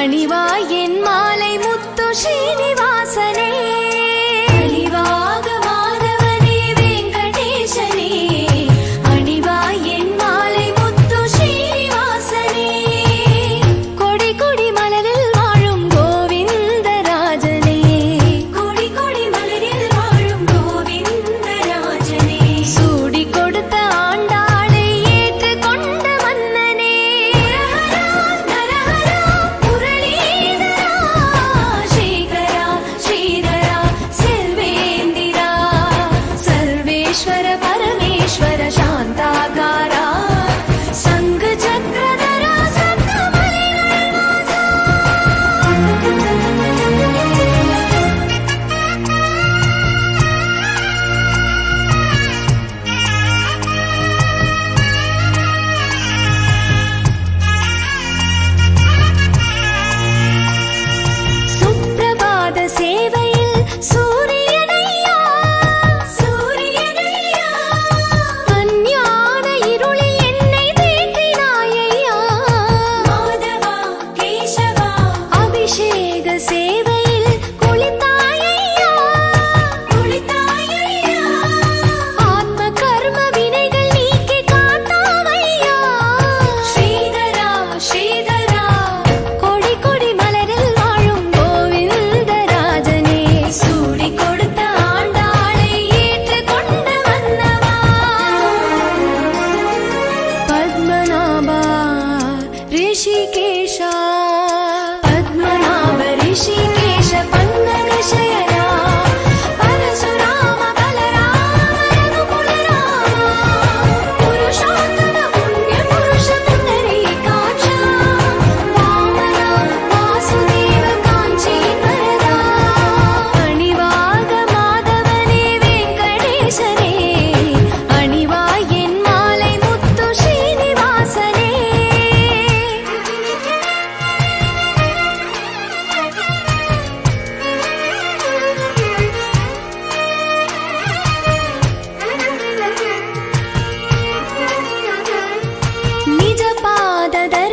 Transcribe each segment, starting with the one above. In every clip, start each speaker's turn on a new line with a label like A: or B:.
A: பணிவா श्वर परमेश्वर शान्ताकार।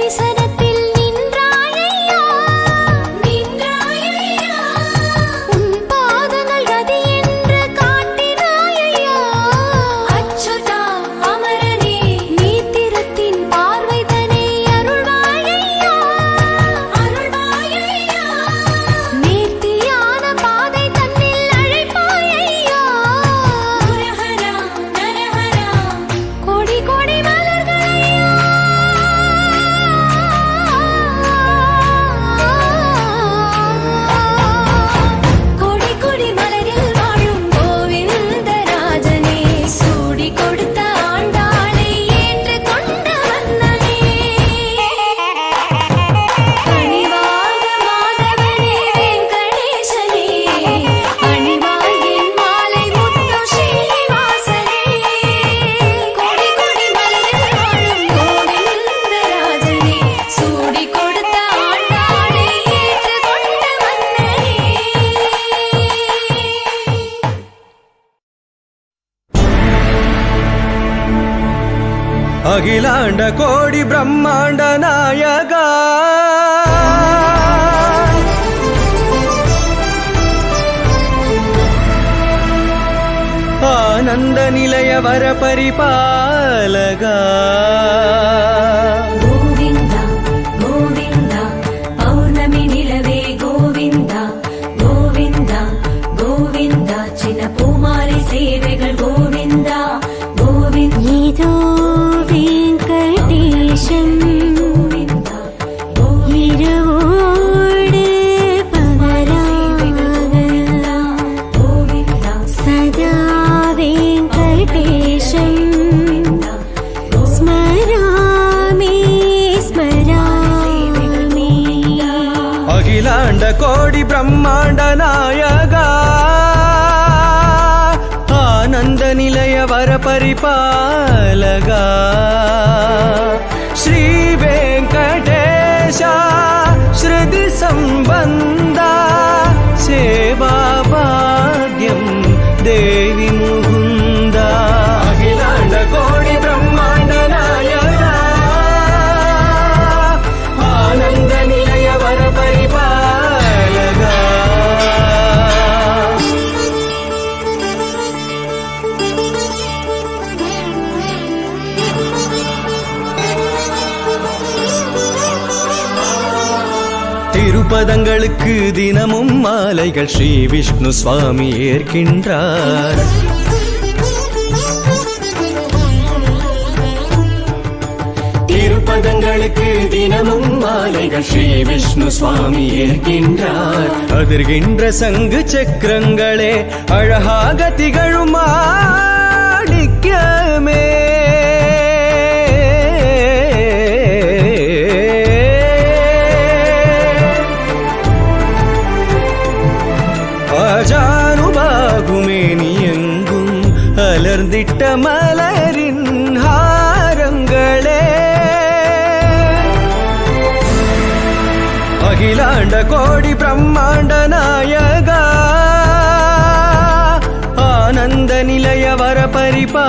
A: said
B: அகிலாண்ட கோடி பிரம்மாண்ட நாயகா ஆனந்த நிலைய வர பரிபாலகா బ్రహ్మాండ నాయగా. ఆనంద నిలయ వర పరిపాలగా. శ్రీ వెంకటేశ శృతి సంబంధ திருப்பதங்களுக்கு தினமும் மாலைகள் ஸ்ரீ விஷ்ணு சுவாமி ஏற்கின்றார். திருப்பதங்களுக்கு தினமும் மாலைகள் ஸ்ரீ விஷ்ணு சுவாமி ஏற்கின்றார். அதிர்கின்ற சங்கு சக்கரங்களே அழகாக திகழுமா திட்ட மலரின் ஹாரங்களே. அகிலாண்ட கோடி பிரம்மாண்ட நாயகா ஆனந்த நிலைய வர பரிபா